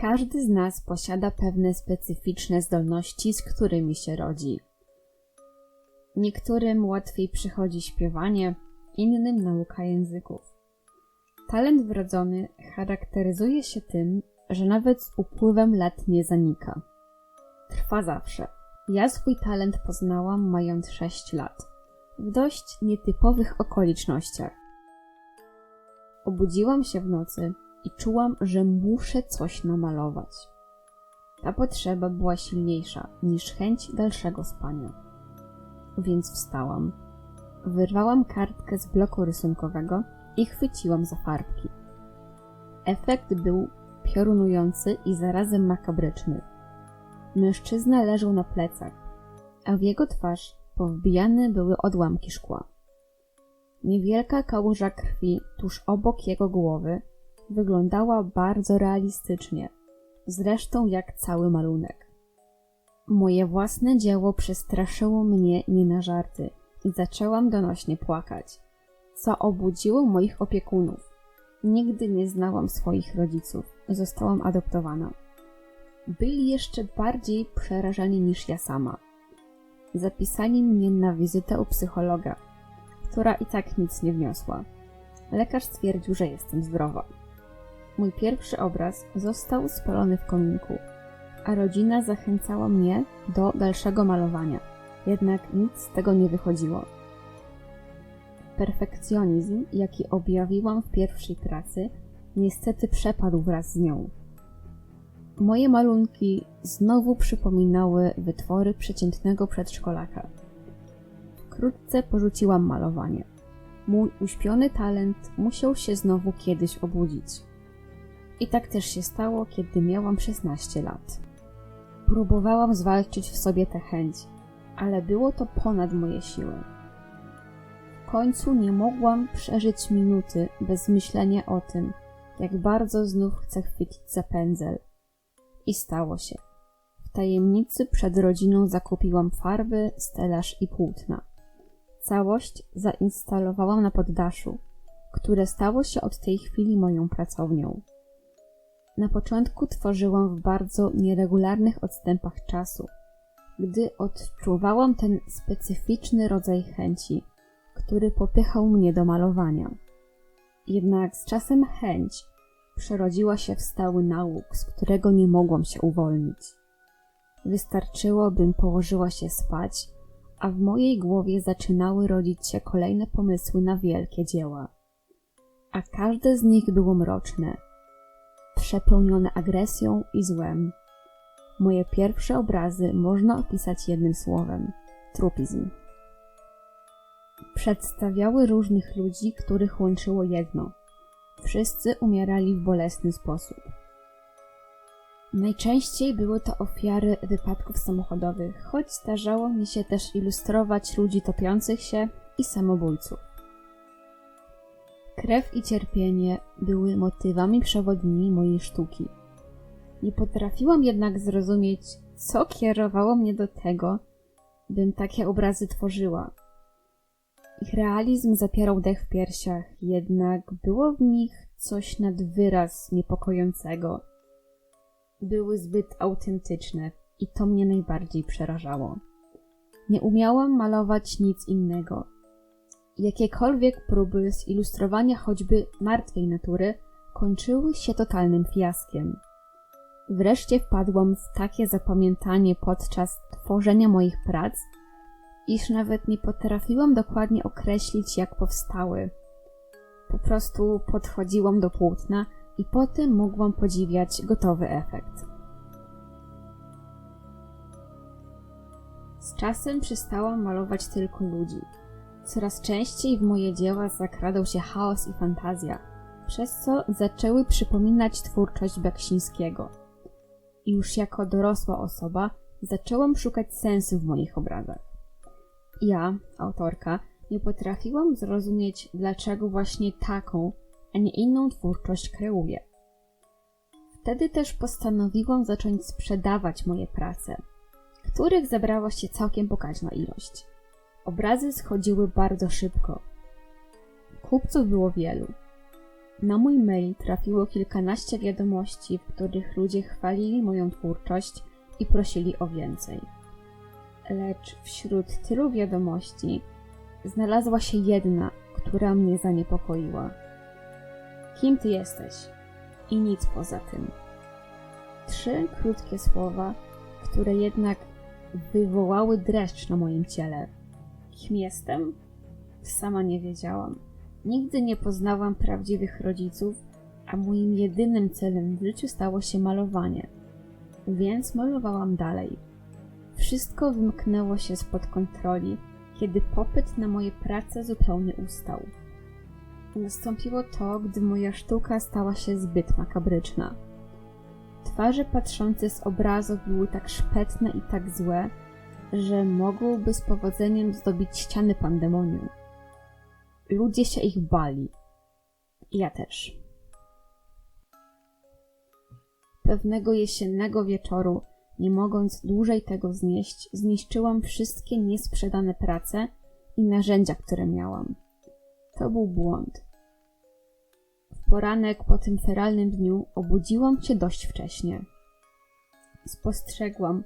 Każdy z nas posiada pewne specyficzne zdolności, z którymi się rodzi. Niektórym łatwiej przychodzi śpiewanie, innym nauka języków. Talent wrodzony charakteryzuje się tym, że nawet z upływem lat nie zanika. Trwa zawsze. Ja swój talent poznałam mając 6 lat, w dość nietypowych okolicznościach. Obudziłam się w nocy i czułam, że muszę coś namalować. Ta potrzeba była silniejsza niż chęć dalszego spania. Więc wstałam. Wyrwałam kartkę z bloku rysunkowego i chwyciłam za farbki. Efekt był piorunujący i zarazem makabryczny. Mężczyzna leżał na plecach, a w jego twarz powbijane były odłamki szkła. Niewielka kałuża krwi tuż obok jego głowy wyglądała bardzo realistycznie, zresztą jak cały malunek. Moje własne dzieło przestraszyło mnie nie na żarty i zaczęłam donośnie płakać, co obudziło moich opiekunów. Nigdy nie znałam swoich rodziców, zostałam adoptowana. Byli jeszcze bardziej przerażeni niż ja sama. Zapisali mnie na wizytę u psychologa, która i tak nic nie wniosła. Lekarz stwierdził, że jestem zdrowa. Mój pierwszy obraz został spalony w kominku, a rodzina zachęcała mnie do dalszego malowania, jednak nic z tego nie wychodziło. Perfekcjonizm, jaki objawiłam w pierwszej pracy, niestety przepadł wraz z nią. Moje malunki znowu przypominały wytwory przeciętnego przedszkolaka. Wkrótce porzuciłam malowanie. Mój uśpiony talent musiał się znowu kiedyś obudzić. I tak też się stało, kiedy miałam 16 lat. Próbowałam zwalczyć w sobie tę chęć, ale było to ponad moje siły. W końcu nie mogłam przeżyć minuty bez myślenia o tym, jak bardzo znów chcę chwycić za pędzel. I stało się. W tajemnicy przed rodziną zakupiłam farby, stelaż i płótna. Całość zainstalowałam na poddaszu, które stało się od tej chwili moją pracownią. Na początku tworzyłam w bardzo nieregularnych odstępach czasu, gdy odczuwałam ten specyficzny rodzaj chęci, który popychał mnie do malowania. Jednak z czasem chęć przerodziła się w stały nauk, z którego nie mogłam się uwolnić. Wystarczyło, bym położyła się spać, a w mojej głowie zaczynały rodzić się kolejne pomysły na wielkie dzieła. A każde z nich było mroczne, przepełnione agresją i złem. Moje pierwsze obrazy można opisać jednym słowem trupizm. Przedstawiały różnych ludzi, których łączyło jedno Wszyscy umierali w bolesny sposób. Najczęściej były to ofiary wypadków samochodowych, choć zdarzało mi się też ilustrować ludzi topiących się i samobójców. Krew i cierpienie były motywami przewodnimi mojej sztuki. Nie potrafiłam jednak zrozumieć, co kierowało mnie do tego, bym takie obrazy tworzyła. Ich realizm zapierał dech w piersiach, jednak było w nich coś nad wyraz niepokojącego. Były zbyt autentyczne i to mnie najbardziej przerażało. Nie umiałam malować nic innego. Jakiekolwiek próby zilustrowania choćby martwej natury kończyły się totalnym fiaskiem. Wreszcie wpadłam w takie zapamiętanie podczas tworzenia moich prac, iż nawet nie potrafiłam dokładnie określić, jak powstały. Po prostu podchodziłam do płótna i potem mogłam podziwiać gotowy efekt. Z czasem przestałam malować tylko ludzi. Coraz częściej w moje dzieła zakradał się chaos i fantazja, przez co zaczęły przypominać twórczość Beksińskiego. I już jako dorosła osoba zaczęłam szukać sensu w moich obrazach. Ja, autorka, nie potrafiłam zrozumieć, dlaczego właśnie taką, a nie inną twórczość kreuję. Wtedy też postanowiłam zacząć sprzedawać moje prace, których zebrała się całkiem pokaźna ilość. Obrazy schodziły bardzo szybko. Kupców było wielu. Na mój mail trafiło kilkanaście wiadomości, w których ludzie chwalili moją twórczość i prosili o więcej. Lecz wśród tylu wiadomości znalazła się jedna, która mnie zaniepokoiła. Kim ty jesteś? I nic poza tym. Trzy krótkie słowa, które jednak wywołały dreszcz na moim ciele. Kim jestem? Sama nie wiedziałam. Nigdy nie poznałam prawdziwych rodziców, a moim jedynym celem w życiu stało się malowanie. Więc malowałam dalej. Wszystko wymknęło się spod kontroli, kiedy popyt na moje prace zupełnie ustał. Nastąpiło to, gdy moja sztuka stała się zbyt makabryczna. Twarze patrzące z obrazów były tak szpetne i tak złe, że mogłyby z powodzeniem zdobić ściany pandemonium. Ludzie się ich bali. Ja też. Pewnego jesiennego wieczoru, nie mogąc dłużej tego znieść, zniszczyłam wszystkie niesprzedane prace i narzędzia, które miałam. To był błąd. W poranek po tym feralnym dniu obudziłam się dość wcześnie. Spostrzegłam,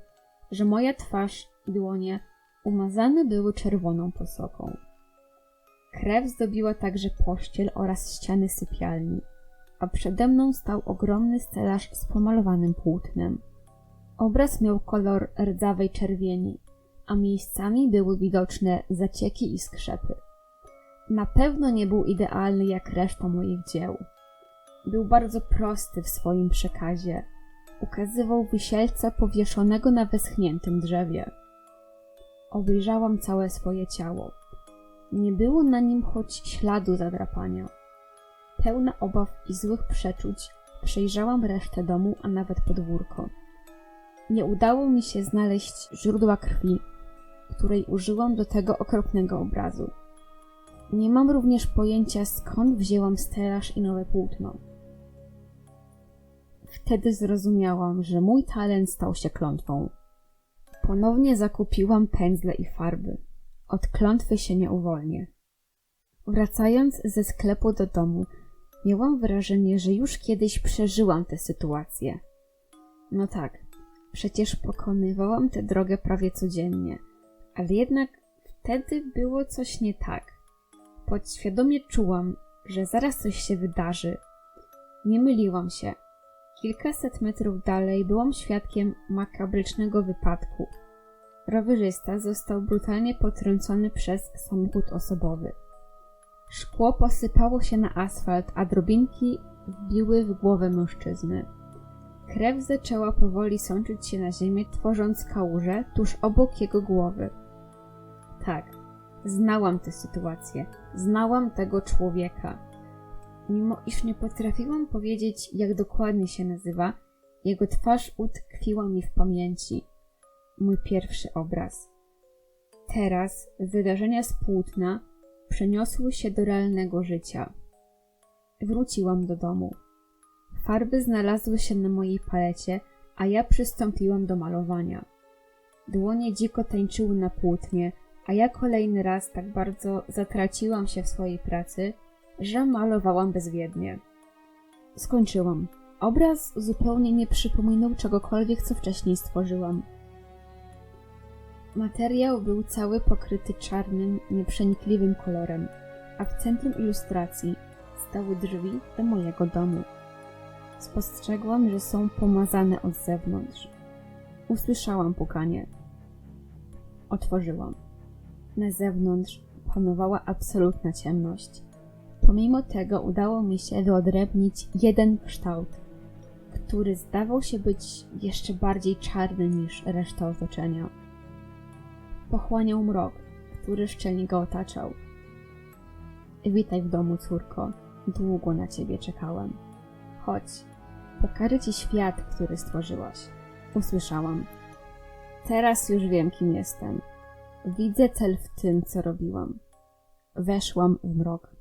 że moja twarz dłonie umazane były czerwoną posoką. Krew zdobiła także pościel oraz ściany sypialni, a przede mną stał ogromny stelaż z pomalowanym płótnem. Obraz miał kolor rdzawej czerwieni, a miejscami były widoczne zacieki i skrzepy. Na pewno nie był idealny jak reszta moich dzieł. Był bardzo prosty w swoim przekazie. Ukazywał wisielca powieszonego na wyschniętym drzewie. Obejrzałam całe swoje ciało. Nie było na nim choć śladu zadrapania. Pełna obaw i złych przeczuć, przejrzałam resztę domu, a nawet podwórko. Nie udało mi się znaleźć źródła krwi, której użyłam do tego okropnego obrazu. Nie mam również pojęcia, skąd wzięłam stelaż i nowe płótno. Wtedy zrozumiałam, że mój talent stał się klątwą. Ponownie zakupiłam pędzle i farby. Od klątwy się nie uwolnię. Wracając ze sklepu do domu, miałam wrażenie, że już kiedyś przeżyłam tę sytuację. No tak, przecież pokonywałam tę drogę prawie codziennie, ale jednak wtedy było coś nie tak. Podświadomie czułam, że zaraz coś się wydarzy. Nie myliłam się. Kilkaset metrów dalej byłam świadkiem makabrycznego wypadku. Rowerzysta został brutalnie potrącony przez samochód osobowy. Szkło posypało się na asfalt, a drobinki wbiły w głowę mężczyzny. Krew zaczęła powoli sączyć się na ziemię, tworząc kałużę tuż obok jego głowy. Tak, znałam tę sytuację, znałam tego człowieka. Mimo iż nie potrafiłam powiedzieć, jak dokładnie się nazywa, jego twarz utkwiła mi w pamięci. Mój pierwszy obraz. Teraz wydarzenia z płótna przeniosły się do realnego życia. Wróciłam do domu. Farby znalazły się na mojej palecie, a ja przystąpiłam do malowania. Dłonie dziko tańczyły na płótnie, a ja kolejny raz tak bardzo zatraciłam się w swojej pracy, że malowałam bezwiednie. Skończyłam. Obraz zupełnie nie przypominał czegokolwiek, co wcześniej stworzyłam. Materiał był cały pokryty czarnym, nieprzenikliwym kolorem, a w centrum ilustracji stały drzwi do mojego domu. Spostrzegłam, że są pomazane od zewnątrz. Usłyszałam pukanie. Otworzyłam. Na zewnątrz panowała absolutna ciemność. Pomimo tego udało mi się wyodrębnić jeden kształt, który zdawał się być jeszcze bardziej czarny niż reszta otoczenia. Pochłaniał mrok, który szczelnie go otaczał. Witaj w domu, córko. Długo na ciebie czekałem. Chodź, pokażę ci świat, który stworzyłaś. Usłyszałam. Teraz już wiem, kim jestem. Widzę cel w tym, co robiłam. Weszłam w mrok.